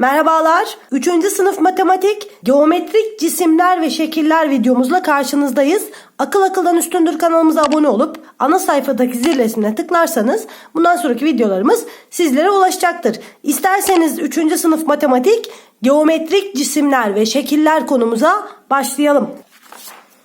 Merhabalar. 3. sınıf matematik, geometrik cisimler ve şekiller videomuzla karşınızdayız. Akıl akıldan üstündür kanalımıza abone olup ana sayfadaki zil resmine tıklarsanız bundan sonraki videolarımız sizlere ulaşacaktır. İsterseniz 3. sınıf matematik, geometrik cisimler ve şekiller konumuza başlayalım.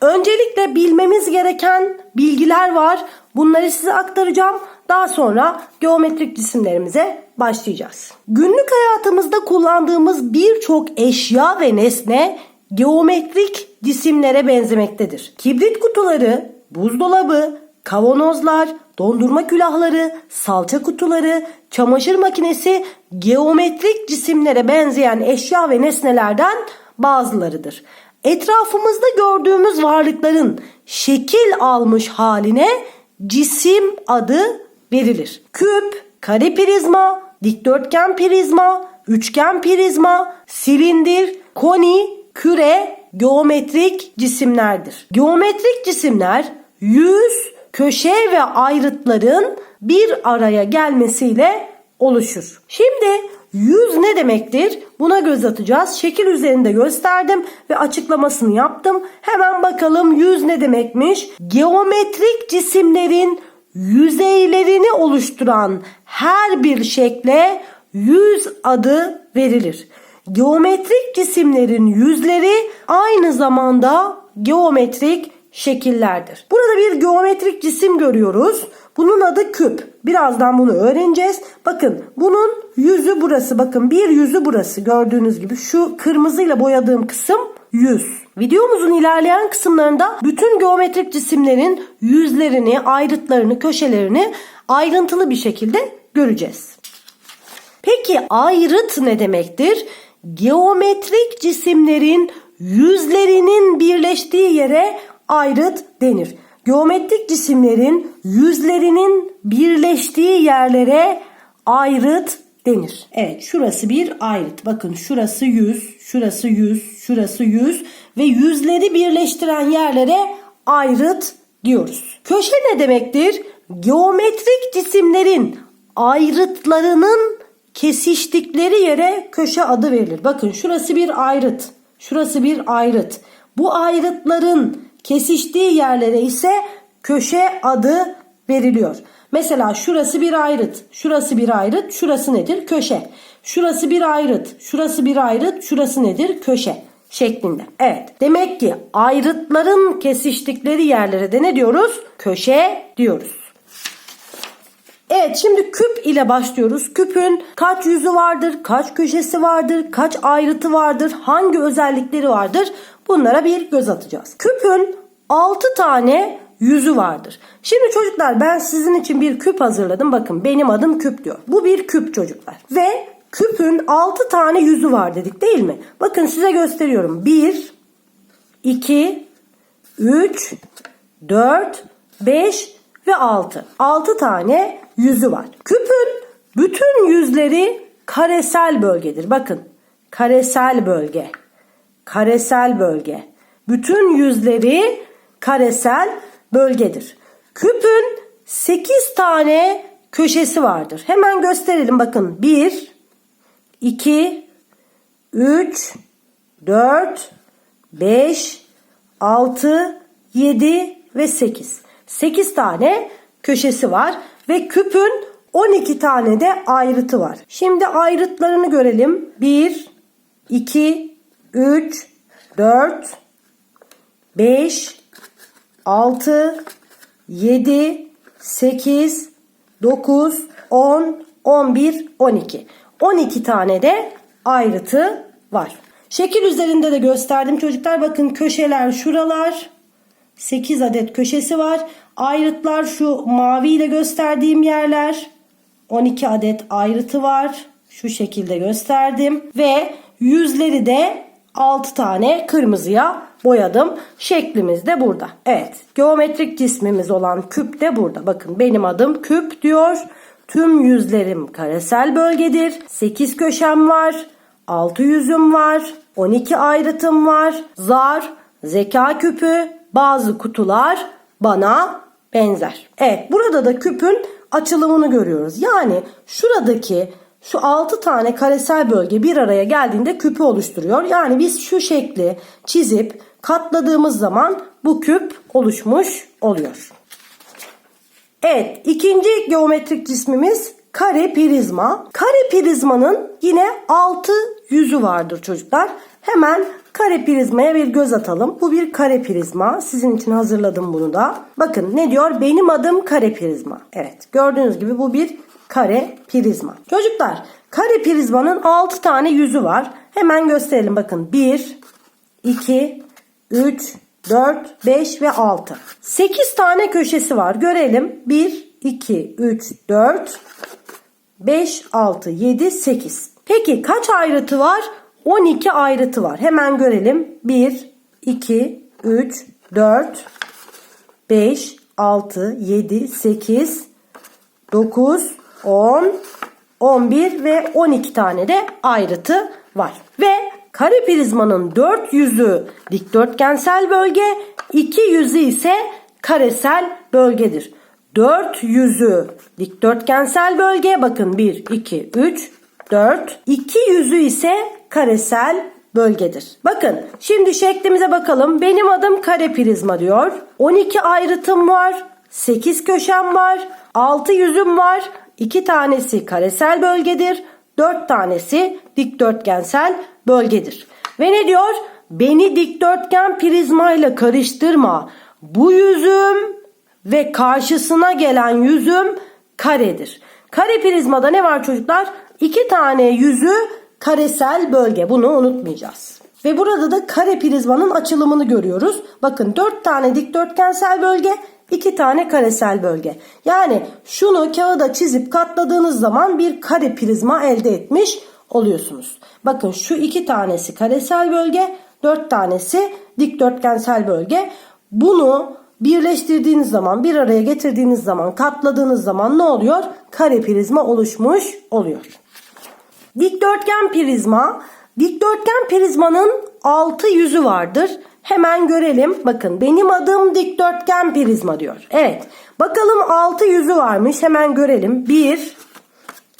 Öncelikle bilmemiz gereken bilgiler var. Bunları size aktaracağım. Daha sonra geometrik cisimlerimize başlayacağız. Günlük hayatımızda kullandığımız birçok eşya ve nesne geometrik cisimlere benzemektedir. Kibrit kutuları, buzdolabı, kavanozlar, dondurma külahları, salça kutuları, çamaşır makinesi geometrik cisimlere benzeyen eşya ve nesnelerden bazılarıdır. Etrafımızda gördüğümüz varlıkların şekil almış haline cisim adı verilir. Küp, kare prizma, dikdörtgen prizma, üçgen prizma, silindir, koni, küre geometrik cisimlerdir. Geometrik cisimler yüz, köşe ve ayrıtların bir araya gelmesiyle oluşur. Şimdi yüz ne demektir? Buna göz atacağız. Şekil üzerinde gösterdim ve açıklamasını yaptım. Hemen bakalım yüz ne demekmiş? Geometrik cisimlerin yüzeylerini oluşturan her bir şekle yüz adı verilir. Geometrik cisimlerin yüzleri aynı zamanda geometrik şekillerdir. Burada bir geometrik cisim görüyoruz. Bunun adı küp. Birazdan bunu öğreneceğiz. Bakın bunun yüzü burası. Bakın bir yüzü burası. Gördüğünüz gibi şu kırmızıyla boyadığım kısım yüz. Videomuzun ilerleyen kısımlarında bütün geometrik cisimlerin yüzlerini, ayrıtlarını, köşelerini ayrıntılı bir şekilde göreceğiz. Peki ayrıt ne demektir? Geometrik cisimlerin yüzlerinin birleştiği yere ayrıt denir. Geometrik cisimlerin yüzlerinin birleştiği yerlere ayrıt denir. Evet şurası bir ayrıt. Bakın şurası yüz, şurası yüz, şurası yüz ve yüzleri birleştiren yerlere ayrıt diyoruz. Köşe ne demektir? Geometrik cisimlerin ayrıtlarının kesiştikleri yere köşe adı verilir. Bakın şurası bir ayrıt. Şurası bir ayrıt. Bu ayrıtların kesiştiği yerlere ise köşe adı veriliyor. Mesela şurası bir ayrıt, şurası bir ayrıt, şurası nedir? Köşe. Şurası bir ayrıt, şurası bir ayrıt, şurası nedir? Köşe şeklinde. Evet. Demek ki ayrıtların kesiştikleri yerlere de ne diyoruz? Köşe diyoruz. Evet şimdi küp ile başlıyoruz. Küpün kaç yüzü vardır, kaç köşesi vardır, kaç ayrıtı vardır, hangi özellikleri vardır bunlara bir göz atacağız. Küpün 6 tane yüzü vardır. Şimdi çocuklar ben sizin için bir küp hazırladım. Bakın benim adım küp diyor. Bu bir küp çocuklar. Ve küpün 6 tane yüzü var dedik değil mi? Bakın size gösteriyorum. 1, 2, 3, 4, 5 ve 6. 6 tane yüzü var. Küpün bütün yüzleri karesel bölgedir. Bakın karesel bölge. Karesel bölge. Bütün yüzleri karesel bölgedir. Küpün 8 tane köşesi vardır. Hemen gösterelim bakın. 1 2 3 4 5 6 7 ve 8. 8 tane köşesi var ve küpün 12 tane de ayrıtı var. Şimdi ayrıtlarını görelim. 1 2 3 4 5 6 7 8 9 10 11 12 12 tane de ayrıtı var. Şekil üzerinde de gösterdim çocuklar. Bakın köşeler şuralar. 8 adet köşesi var. Ayrıtlar şu maviyle gösterdiğim yerler. 12 adet ayrıtı var. Şu şekilde gösterdim. Ve yüzleri de 6 tane kırmızıya boyadım. Şeklimiz de burada. Evet. Geometrik cismimiz olan küp de burada. Bakın benim adım küp diyor. Tüm yüzlerim karesel bölgedir. 8 köşem var. 6 yüzüm var. 12 ayrıtım var. Zar, zeka küpü, bazı kutular bana benzer. Evet burada da küpün açılımını görüyoruz. Yani şuradaki Şu 6 tane karesel bölge bir araya geldiğinde küpü oluşturuyor. Yani biz şu şekli çizip katladığımız zaman bu küp oluşmuş oluyor. Evet ikinci geometrik cismimiz kare prizma. Kare prizmanın yine 6 yüzü vardır çocuklar. Hemen kare prizmaya bir göz atalım. Bu bir kare prizma. Sizin için hazırladım bunu da. Bakın ne diyor? Benim adım kare prizma. Evet gördüğünüz gibi bu bir kare prizma. Çocuklar kare prizmanın 6 tane yüzü var. Hemen gösterelim bakın. 1, 2, 3, 4, 5 ve 6. 8 tane köşesi var. Görelim. 1, 2, 3, 4, 5, 6, 7, 8. Peki kaç ayrıtı var? 12 ayrıtı var. Hemen görelim. 1, 2, 3, 4, 5, 6, 7, 8, 9, 10, 11 ve 12 tane de ayrıtı var. Ve kare prizmanın 4 yüzü dikdörtgensel bölge, 2 yüzü ise karesel bölgedir. 4 yüzü dikdörtgensel bölge bakın 1, 2, 3, 4. 2 yüzü ise karesel bölgedir. Bakın şimdi şeklimize bakalım. Benim adım kare prizma diyor. 12 ayrıtım var. 8 köşem var. 6 yüzüm var. 2 tanesi karesel bölgedir. 4 tanesi dikdörtgensel bölgedir. Ve ne diyor? Beni dikdörtgen prizmayla karıştırma. Bu yüzüm ve karşısına gelen yüzüm karedir. Kare prizmada ne var çocuklar? İki tane yüzü karesel bölge. Bunu unutmayacağız. Ve burada da kare prizmanın açılımını görüyoruz. Bakın 4 tane dikdörtgensel bölge, 2 tane karesel bölge. Yani şunu kağıda çizip katladığınız zaman bir kare prizma elde etmiş oluyorsunuz. Bakın şu iki tanesi karesel bölge, 4 tanesi dikdörtgensel bölge. Bunu birleştirdiğiniz zaman, bir araya getirdiğiniz zaman, katladığınız zaman ne oluyor? Kare prizma oluşmuş oluyor. Dikdörtgen prizma. Dikdörtgen prizmanın 6 yüzü vardır. Hemen görelim. Bakın benim adım dikdörtgen prizma diyor. Evet. Bakalım 6 yüzü varmış. Hemen görelim. 1,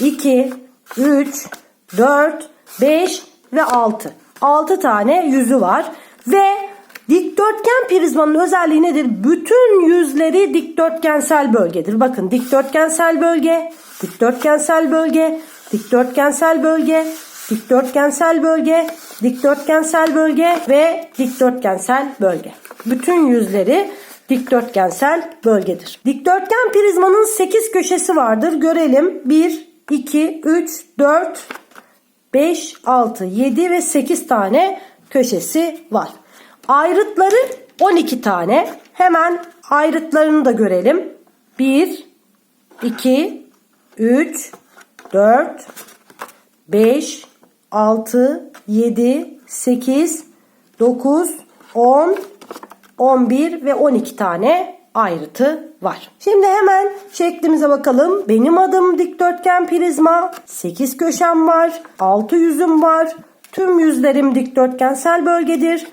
2, 3, 4, 5 ve 6. 6 tane yüzü var. Ve dikdörtgen prizmanın özelliği nedir? Bütün yüzleri dikdörtgensel bölgedir. Bakın dikdörtgensel bölge, dikdörtgensel bölge, dikdörtgensel bölge, dikdörtgensel bölge, dikdörtgensel bölge ve dikdörtgensel bölge. Bütün yüzleri dikdörtgensel bölgedir. Dikdörtgen prizmanın 8 köşesi vardır. Görelim. 1, 2, 3, 4, 5, 6, 7 ve 8 tane köşesi var. Ayrıtları 12 tane. Hemen ayrıtlarını da görelim. 1, 2, 3, 4, 5, 6, 7, 8, 9, 10, 11 ve 12 tane ayrıtı var. Şimdi hemen şeklimize bakalım. Benim adım dikdörtgen prizma. 8 köşem var. 6 yüzüm var. Tüm yüzlerim dikdörtgensel bölgedir.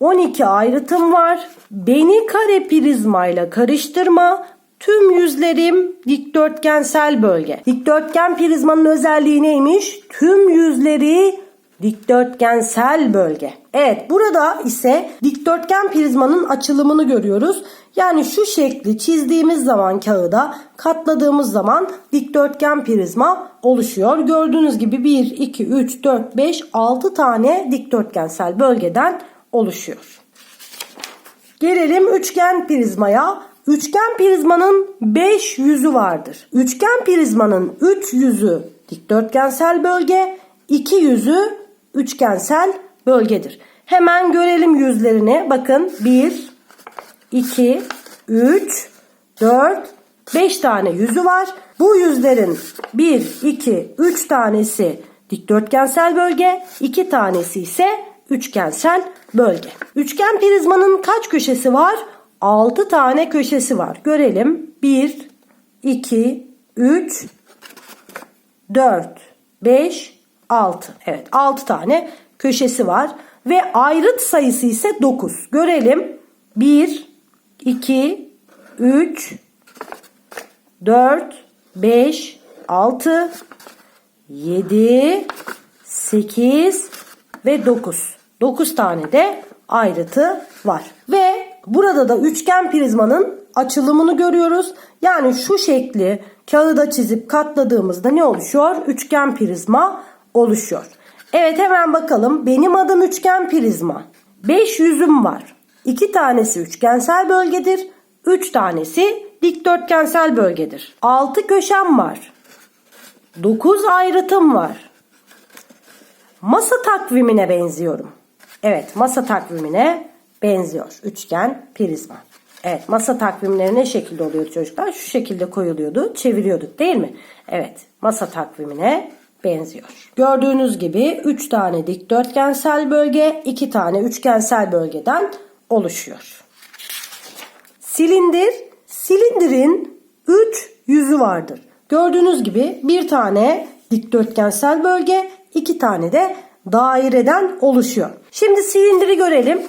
12 ayrıtım var. Beni kare prizmayla karıştırma. Tüm yüzlerim dikdörtgensel bölge. Dikdörtgen prizmanın özelliği neymiş? Tüm yüzleri dikdörtgensel bölge. Evet burada ise dikdörtgen prizmanın açılımını görüyoruz. Yani şu şekli çizdiğimiz zaman kağıda katladığımız zaman dikdörtgen prizma oluşuyor. Gördüğünüz gibi 1, 2, 3, 4, 5, 6 tane dikdörtgensel bölgeden oluşuyor. Gelelim üçgen prizmaya. Üçgen prizmanın 5 yüzü vardır. Üçgen prizmanın 3 yüzü dikdörtgensel bölge, 2 yüzü üçgensel bölgedir. Hemen görelim yüzlerini. Bakın 1, 2, 3, 4, 5 tane yüzü var. Bu yüzlerin 1, 2, 3 tanesi dikdörtgensel bölge, 2 tanesi ise üçgensel bölge. Üçgen prizmanın kaç köşesi var? 6 tane köşesi var. Görelim. 1, 2, 3, 4, 5, 6. Evet 6 tane köşesi var. Ve ayrıt sayısı ise 9. Görelim. 1, 2, 3, 4, 5, 6, 7, 8 ve 9. 9 tane de ayrıtı var. Ve burada da üçgen prizmanın açılımını görüyoruz. Yani şu şekli kağıda çizip katladığımızda ne oluşuyor? Üçgen prizma oluşuyor. Evet hemen bakalım. Benim adım üçgen prizma. 5 yüzüm var. 2 tanesi üçgensel bölgedir. 3 tanesi dikdörtgensel bölgedir. 6 köşem var. 9 ayrıtım var. Masa takvimine benziyorum. Evet masa takvimine benziyor. Üçgen prizma. Evet masa takvimleri ne şekilde oluyordu çocuklar? Şu şekilde koyuluyordu. Çeviriyorduk değil mi? Evet masa takvimine benziyor. Gördüğünüz gibi 3 tane dikdörtgensel bölge 2 tane üçgensel bölgeden oluşuyor. Silindir. Silindirin 3 yüzü vardır. Gördüğünüz gibi bir tane dikdörtgensel bölge, iki tane de daireden oluşuyor. Şimdi silindiri görelim.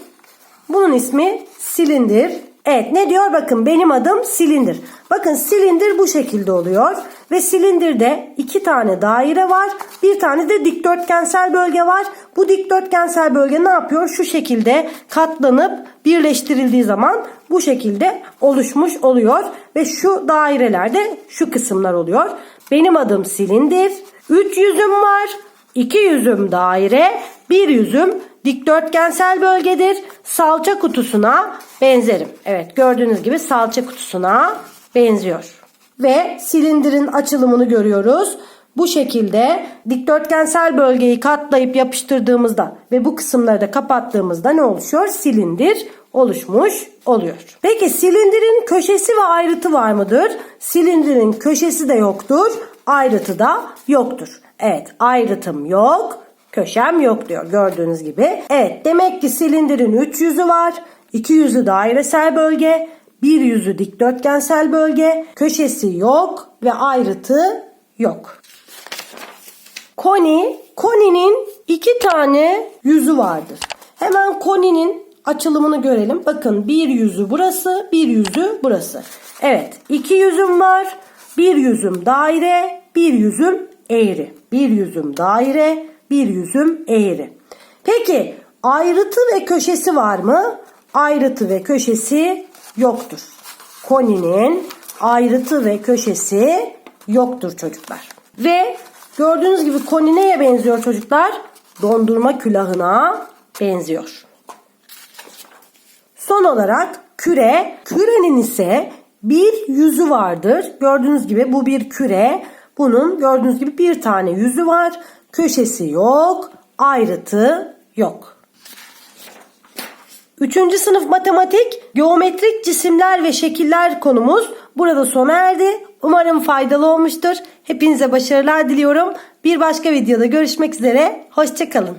Bunun ismi silindir. Evet ne diyor? Bakın benim adım silindir. Bakın silindir bu şekilde oluyor. Ve silindirde iki tane daire var. Bir tane de dikdörtgensel bölge var. Bu dikdörtgensel bölge ne yapıyor? Şu şekilde katlanıp birleştirildiği zaman bu şekilde oluşmuş oluyor. Ve şu dairelerde şu kısımlar oluyor. Benim adım silindir. Üç yüzüm var. İki yüzüm daire. Bir yüzüm dikdörtgensel bölgedir. Salça kutusuna benzerim. Evet gördüğünüz gibi salça kutusuna benziyor. Ve silindirin açılımını görüyoruz. Bu şekilde dikdörtgensel bölgeyi katlayıp yapıştırdığımızda ve bu kısımları da kapattığımızda ne oluşuyor? Silindir oluşmuş oluyor. Peki silindirin köşesi ve ayrıtı var mıdır? Silindirin köşesi de yoktur, ayrıtı da yoktur. Evet ayrıtım yok, köşem yok diyor gördüğünüz gibi. Evet demek ki silindirin 3 yüzü var. 2 yüzü dairesel bölge, bir yüzü dikdörtgensel bölge, köşesi yok ve ayrıtı yok. Koni, koninin iki tane yüzü vardır. Hemen koninin açılımını görelim. Bakın bir yüzü burası, bir yüzü burası. Evet, iki yüzüm var. Bir yüzüm daire, bir yüzüm eğri. Bir yüzüm daire, bir yüzüm eğri. Peki ayrıtı ve köşesi var mı? Ayrıtı ve köşesi yoktur. Koninin ayrıtı ve köşesi yoktur çocuklar. Ve gördüğünüz gibi koni neye benziyor çocuklar? Dondurma külahına benziyor. Son olarak küre. Kürenin ise bir yüzü vardır. Gördüğünüz gibi bu bir küre. Bunun gördüğünüz gibi bir tane yüzü var. Köşesi yok. Ayrıtı yok. Üçüncü sınıf matematik, geometrik cisimler ve şekiller konumuz burada sona erdi. Umarım faydalı olmuştur. Hepinize başarılar diliyorum. Bir başka videoda görüşmek üzere. Hoşçakalın.